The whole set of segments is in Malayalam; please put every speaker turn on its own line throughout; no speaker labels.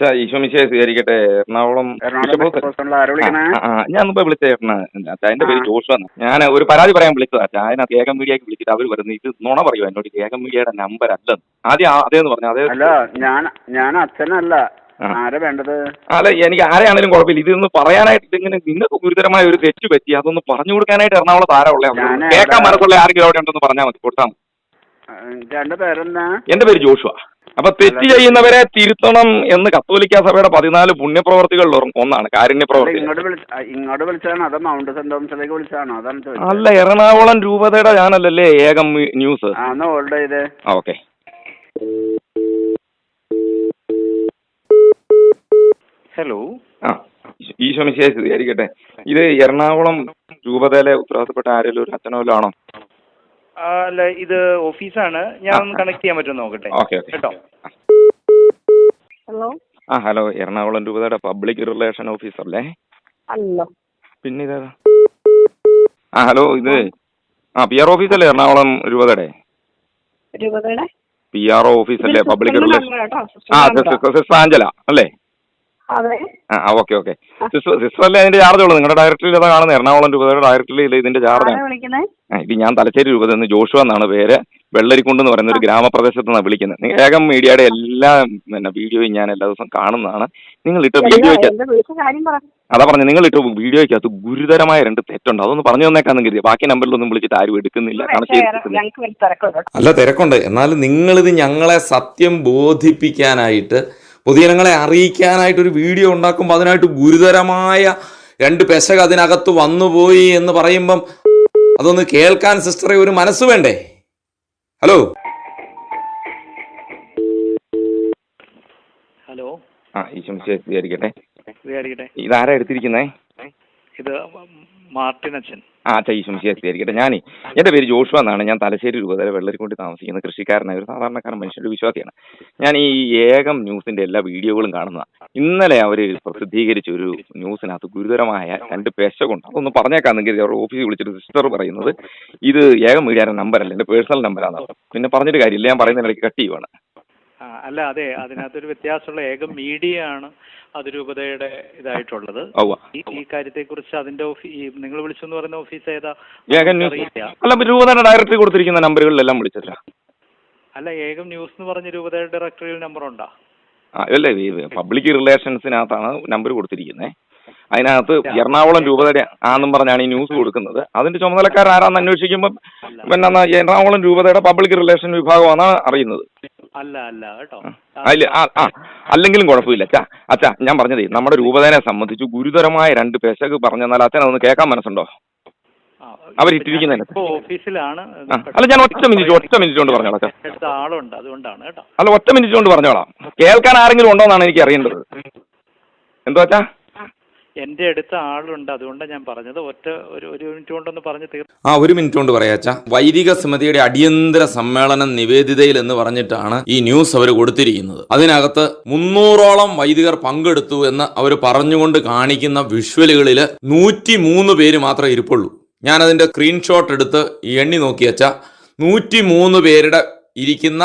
അച്ഛാ ഈശോമിശയെ സ്വീകരിക്കട്ടെ. എറണാകുളം ഞാൻ മുമ്പ് വിളിച്ച ചേട്ടന് എന്റെ പേര്. ജോഷു ഞാൻ ഒരു പരാതി പറയാൻ വിളിച്ചതാ ചായന ഏകം മീഡിയക്ക് വിളിച്ചിട്ട് അവർ വരുന്നു ഇത് നുണ പറയുക എന്നോട്? ഏകം മീഡിയയുടെ നമ്പർ അല്ലെന്ന്. ആദ്യം അതേന്ന് പറഞ്ഞു അതേ
അല്ല ഞാൻ ഞാൻ അച്ഛനല്ല.
അല്ല എനിക്ക് ആരെയാണെങ്കിലും കുഴപ്പമില്ല. ഇതൊന്ന് പറയാനായിട്ട് ഇങ്ങനെ നിങ്ങൾക്ക് ഗുരുതരമായ ഒരു തെറ്റ് പറ്റി അതൊന്ന് പറഞ്ഞു കൊടുക്കാനായിട്ട് എറണാകുളത്ത് ആരാ ഉള്ള കേൾക്കാൻ മനസ്സുള്ള ആരെങ്കിലും അവിടെ ഉണ്ടെന്ന് പറഞ്ഞാൽ മതി കൊടുത്താൽ മതി. എന്റെ പേര് ജോഷുവ. അപ്പൊ തെറ്റ് ചെയ്യുന്നവരെ തിരുത്തണം എന്ന് കത്തോലിക്ക സഭയുടെ പതിനാല് പുണ്യപ്രവർത്തികളിൽ ഒന്നാണ് കാരുണ്യ
അല്ല,
പ്രവർത്തി
ഇങ്ങോട്ട് അതോ മൗണ്ട് സെന്റ് തോമസിലേക്ക് അതാണ്
അല്ല എറണാകുളം രൂപതയുടെ ചാനലല്ലേ ഏകം ന്യൂസ്?
ഹോൾഡ് ചെയ്ത്.
ഓക്കെ.
ഹലോ.
ആ ഈശോ- മിശേഷിക്കട്ടെ മിശിയെ സ്ഥിരീകരിക്കട്ടെ ഇത് എറണാകുളം രൂപതയിലെ ഉത്തരവാദിത്തപ്പെട്ട ആരെങ്കിലും ഒരു അച്ഛനോ ആണോ?
അല്ല ഇത് ഓഫീസാണ്. ഞാൻ ഒന്ന് കണക്ട് ചെയ്യാൻ പറ്റുമോ നോക്കട്ടെ. കേട്ടോ?
ഹലോ
ആ ഹലോ. എറണാകുളം രൂപതയുടെ പബ്ലിക് റിലേഷൻ ഓഫീസറല്ലേ
അല്ലോ?
പിന്നെ ഇതാ ആ ഹലോ ഇത് ആ പി ആർ ഓഫീസല്ലേ എറണാകുളം രൂപതയുടെ?
രൂപതയുടെ?
പി ആർ ഓഫീസ്
അല്ലേ
പബ്ലിക് റിലേഷൻ ആ. സിസ്റ്റർ ആഞ്ചല അല്ലേ? ആ ഓക്കെ ഓക്കെ. സിസ്റ്റർ സിസ്റ്റർ അല്ലേ അതിന്റെ ചാർജ് ഉള്ളൂ നിങ്ങളുടെ ഡയറക്ടറിൽ ഇതാ കാണുന്നത് എറണാകുളം രൂപതയുടെ ഡയറക്ടറിൽ ഇതിന്റെ ചാർജ് ആണ്. ഇത് ഞാൻ തലശ്ശേരി രൂപത ജോഷു എന്നാണ് പേര്. വെള്ളരിക്കുണ്ട് എന്ന് പറയുന്ന ഒരു ഗ്രാമപ്രദേശത്ത് നിന്നാണ് വിളിക്കുന്നത്. നിങ്ങൾ ഏകം മീഡിയയുടെ എല്ലാ പിന്നെ വീഡിയോയും ഞാൻ എല്ലാ ദിവസവും കാണുന്നതാണ്. നിങ്ങൾ ഇട്ട വീഡിയോയ്ക്ക് അതാ പറഞ്ഞു നിങ്ങൾ ഇട്ട വീഡിയോയ്ക്കകത്ത് ഗുരുതരമായ രണ്ട് തെറ്റുണ്ട്. അതൊന്ന് പറഞ്ഞു തന്നേക്കാന്ന് കരുതി. ബാക്കി നമ്പറിലൊന്നും വിളിച്ചിട്ട് ആരും എടുക്കുന്നില്ല.
അല്ല തിരക്കുണ്ട്. എന്നാലും നിങ്ങളിത് ഞങ്ങളെ സത്യം ബോധിപ്പിക്കാനായിട്ട് പൊതുജനങ്ങളെ അറിയിക്കാനായിട്ട് ഒരു വീഡിയോ ഉണ്ടാക്കുമ്പോൾ അതിനായിട്ട് ഗുരുതരമായ രണ്ട് പെശക അതിനകത്ത് വന്നുപോയി എന്ന് പറയുമ്പം അതൊന്ന് കേൾക്കാൻ സിസ്റ്ററെ ഒരു മനസ്സ് വേണ്ടേ? ഹലോ.
ഹലോ.
ആ ഈശോ വിചാരിക്കട്ടെ.
വിചാരിക്കട്ടെ.
ഇതാരാ എടുത്തിരിക്കുന്നേ?
ഇത് മാർട്ടിൻ അച്ഛൻ.
ആ അച്ഛാ ഞാനേ എന്റെ പേര് ജോഷു എന്നാണ്. ഞാൻ തലശ്ശേരി രൂപതയിലെ വെള്ളരിക്കൊണ്ടി താമസിക്കുന്ന കൃഷിക്കാരനായ ഒരു സാധാരണക്കാരൻ മനുഷ്യന്റെ വിശ്വാസിയാണ്. ഞാൻ ഈ ഏകം ന്യൂസിന്റെ എല്ലാ വീഡിയോകളും കാണുന്ന ഇന്നലെ അവർ പ്രസിദ്ധീകരിച്ച ഒരു ന്യൂസിനകത്ത് ഗുരുതരമായ രണ്ട് പെശകുണ്ട്. അതൊന്ന് പറഞ്ഞേക്കാന്നെങ്കിൽ അവർ ഓഫീസിൽ വിളിച്ചിട്ട് സിസ്റ്റർ പറയുന്നത്. ഇത് ഏകം മീഡിയയുടെ അല്ല എന്റെ പേഴ്സണൽ നമ്പറാണ് പിന്നെ പറഞ്ഞിട്ട് കാര്യമില്ല. ഞാൻ പറയുന്നതിനിടയ്ക്ക് കട്ട് ചെയ്യുവാണ്.
ആ അല്ല അതെ അതിനകത്തൊരു വ്യത്യാസമുള്ള ഏക മീഡിയ ആണ് അതിരൂപതയുടെ ഇതായിട്ടുള്ളത്. ഈ കാര്യത്തെ കാര്യത്തെക്കുറിച്ച് അതിന്റെ നിങ്ങൾ വിളിച്ചെന്ന് പറയുന്ന ഓഫീസ് ഏതാ?
അല്ല രൂപതയുടെ ഡയറക്ടറി കൊടുത്തിരിക്കുന്ന നമ്പറുകളിലെല്ലാം വിളിച്ചല്ല.
അല്ല ഏകം ന്യൂസ് എന്ന് പറഞ്ഞ രൂപതയുടെ ഡയറക്ടറിയിൽ നമ്പർ ഉണ്ടോ
അല്ലേ ഈ പബ്ലിക് റിലേഷൻസിനകത്താണ് നമ്പർ കൊടുത്തിരിക്കുന്നത് അതിനകത്ത് എറണാകുളം രൂപതയുടെ ആണെന്നും പറഞ്ഞാണ് ഈ ന്യൂസ് കൊടുക്കുന്നത്. അതിന്റെ ചുമതലക്കാരൻ ആരാന്ന് അന്വേഷിക്കുമ്പോൾ പിന്നെ എറണാകുളം രൂപതയുടെ പബ്ലിക് റിലേഷൻ വിഭാഗമാണ് അറിയുന്നത്.
അല്ല അല്ല കേട്ടോ.
അല്ല ആ ആ. അല്ലെങ്കിലും കുഴപ്പമില്ല. അച്ഛാ അച്ഛാ ഞാൻ പറഞ്ഞതേ നമ്മുടെ രൂപതനെ സംബന്ധിച്ച് ഗുരുതരമായ രണ്ട് പെശക് പറഞ്ഞെന്നാൽ അച്ഛൻ അതൊന്ന് കേൾക്കാൻ മനസ്സുണ്ടോ? അവരിട്ടിരിക്കുന്നതിന്.
ഓഫീസിലാണ്
അല്ല ഞാൻ ഒറ്റ മിനിറ്റ് ഒറ്റ മിനിറ്റ് കൊണ്ട് പറഞ്ഞോളാം അച്ഛാ
ആളുണ്ട് അതുകൊണ്ടാണ് കേട്ടോ.
അല്ല ഒറ്റ മിനിറ്റ് കൊണ്ട് പറഞ്ഞോളാം. കേൾക്കാൻ ആരെങ്കിലും ഉണ്ടോ എന്നാണ് എനിക്ക് അറിയേണ്ടത്. എന്തോ അച്ഛാ
എന്റെ അടുത്ത ആളുണ്ട് അതുകൊണ്ടാണ് ഞാൻ പറഞ്ഞത്. ഒറ്റ ഒരു ഒരു മിനിറ്റ് കൊണ്ടൊന്ന് പറഞ്ഞു തീർന്നു
ആ ഒരു മിനിറ്റ് കൊണ്ട് പറയാച്ച വൈദിക സമിതിയുടെ അടിയന്തര സമ്മേളനം നിവേദിതയിൽ എന്ന് പറഞ്ഞിട്ടാണ് ഈ ന്യൂസ് അവർ കൊടുത്തിരിക്കുന്നത്. അതിനകത്ത് മുന്നൂറോളം വൈദികർ പങ്കെടുത്തു എന്ന് അവർ പറഞ്ഞുകൊണ്ട് കാണിക്കുന്ന വിഷ്വലുകളിൽ നൂറ്റി മൂന്ന് പേര് മാത്രമേ ഇരിപ്പുള്ളൂ. ഞാൻ അതിന്റെ സ്ക്രീൻഷോട്ട് എടുത്ത് എണ്ണി നോക്കിയച്ച നൂറ്റി മൂന്ന് പേരുടെ ഇരിക്കുന്ന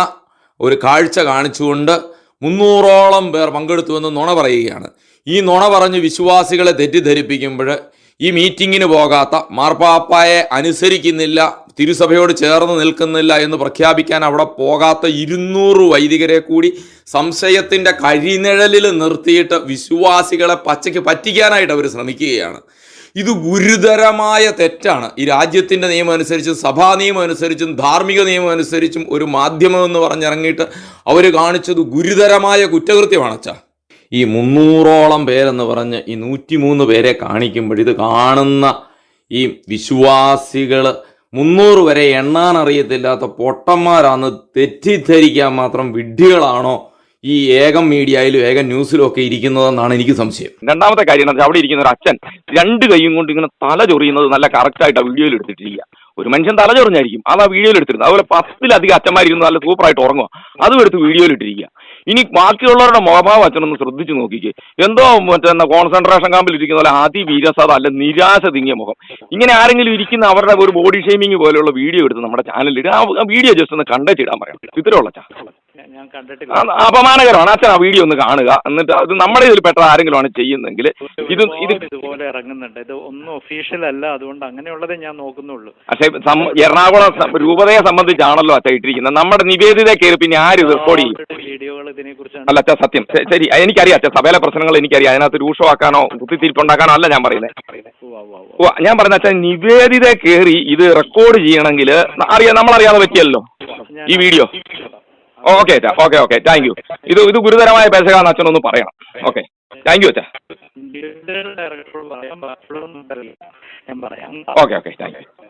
ഒരു കാഴ്ച കാണിച്ചുകൊണ്ട് മുന്നൂറോളം പേർ പങ്കെടുത്തുവെന്ന് നുണ പറയുകയാണ്. ഈ നുണ പറഞ്ഞ് വിശ്വാസികളെ തെറ്റിദ്ധരിപ്പിക്കുമ്പോൾ ഈ മീറ്റിങ്ങിന് പോകാത്ത മാർപ്പാപ്പായെ അനുസരിക്കുന്നില്ല തിരുസഭയോട് ചേർന്ന് നിൽക്കുന്നില്ല എന്ന് പ്രഖ്യാപിക്കാൻ അവിടെ പോകാത്ത ഇരുന്നൂറ് വൈദികരെ കൂടി സംശയത്തിന്റെ കഴിനിഴലിൽ നിർത്തിയിട്ട് വിശ്വാസികളെ പച്ചയ്ക്ക് പറ്റിക്കാനായിട്ട് അവർ ശ്രമിക്കുകയാണ്. ഇത് ഗുരുതരമായ തെറ്റാണ്. ഈ രാജ്യത്തിന്റെ നിയമം അനുസരിച്ചും സഭാ നിയമം അനുസരിച്ചും ധാർമ്മിക നിയമം അനുസരിച്ചും ഒരു മാധ്യമം എന്ന് പറഞ്ഞിറങ്ങിയിട്ട് അവർ കാണിച്ചത് ഗുരുതരമായ കുറ്റകൃത്യമാണ് അച്ഛാ. ഈ മുന്നൂറോളം പേരെന്ന് പറഞ്ഞ് ഈ നൂറ്റിമൂന്ന് പേരെ കാണിക്കുമ്പോൾ ഇത് കാണുന്ന ഈ വിശ്വാസികൾ മുന്നൂറ് വരെ എണ്ണാൻ അറിയത്തില്ലാത്ത പൊട്ടന്മാരാന്ന് തെറ്റിദ്ധരിക്കാൻ മാത്രം വിഡ്ഢികളാണോ ഈ ഏകം മീഡിയയിലും ഏകം ന്യൂസിലും ഒക്കെ ഇരിക്കുന്നതെന്നാണ് എനിക്ക് സംശയം.
രണ്ടാമത്തെ കാര്യം അവിടെ ഇരിക്കുന്ന ഒരു അച്ഛൻ രണ്ട് കൈയും കൊണ്ട് ഇങ്ങനെ തല ചൊറിയുന്നത് നല്ല കറക്റ്റായിട്ട് ആ വീഡിയോയിൽ എടുത്തിട്ടില്ല. ഒരു മനുഷ്യൻ തല ചൊറിഞ്ഞായിരിക്കും. അത് ആ വീഡിയോയിൽ എടുത്തിരുന്നത്. അതുപോലെ പത്തിലധികം അച്ഛന്മാരിക്കുന്നു നല്ല സൂപ്പറായിട്ട് ഉറങ്ങുക. അതും എടുത്ത് വീഡിയോയിൽ ഇട്ടിരിക്കുക. ഇനി ബാക്കിയുള്ളവരുടെ മുഖഭാവം അച്ഛനൊന്ന് ശ്രദ്ധിച്ചു നോക്കിക്കേ. എന്തോ മറ്റേ കോൺസെൻട്രേഷൻ ക്യാമ്പിൽ ഇരിക്കുന്ന പോലെ അതിവിരസത അല്ല നിരാശ തിങ്ങിയ മുഖം. ഇങ്ങനെ ആരെങ്കിലും ഇരിക്കുന്ന അവരുടെ ഒരു ബോഡി ഷെയ്മിങ് പോലെയുള്ള വീഡിയോ എടുത്ത് നമ്മുടെ ചാനലിൽ ആ വീഡിയോ ജസ്റ്റ് ഒന്ന് കണ്ടേച്ച് ഇടാൻ പറയാം. ഇത്രയുള്ള ചാ അപമാനകരമാണ്. അച്ഛൻ ആ വീഡിയോ ഒന്ന് കാണുക. എന്നിട്ട് അത് നമ്മുടെ ഇതിൽ പെട്ട ആരെങ്കിലും ആണ് ചെയ്യുന്നെങ്കിൽ ഇത് ഇത്
ഇതുപോലെ ഇറങ്ങുന്നുണ്ട്. ഇത് ഒന്നും ഒഫീഷ്യൽ അല്ല. അതുകൊണ്ട് അങ്ങനെയുള്ളതേ ഞാൻ നോക്കുന്നുള്ളൂ.
പക്ഷേ എറണാകുളം രൂപതയെ സംബന്ധിച്ചാണല്ലോ അച്ഛ ഇട്ടിരിക്കുന്നത്. നമ്മുടെ നിവേദിത കയറി പിന്നെ ആര് റെക്കോർഡ് ചെയ്യും?
വീഡിയോകൾ ഇതിനെ കുറിച്ചാണ്
അല്ല അച്ഛാ സത്യം. ശരി എനിക്കറിയാം അച്ഛാ. സഭയിലെ പ്രശ്നങ്ങൾ എനിക്കറിയാം. അതിനകത്ത് രൂക്ഷമാക്കാനോ കുത്തിത്തിരിപ്പുണ്ടാക്കാനോ അല്ല ഞാൻ പറയുന്നത് ഞാൻ പറഞ്ഞ അച്ഛാ നിവേദിത കയറി ഇത് റെക്കോർഡ് ചെയ്യണമെങ്കിൽ അറിയാം നമ്മളറിയാതെ പറ്റിയല്ലോ ഈ വീഡിയോ. ഓക്കെ അച്ഛാ. Okay okay. താങ്ക് യു ഇത് ഇത് ഗുരുതരമായ പേശകാന്ന് അച്ഛനൊന്ന് പറയണം. ഓക്കെ. താങ്ക് യു അച്ഛാ. Okay okay. Thank you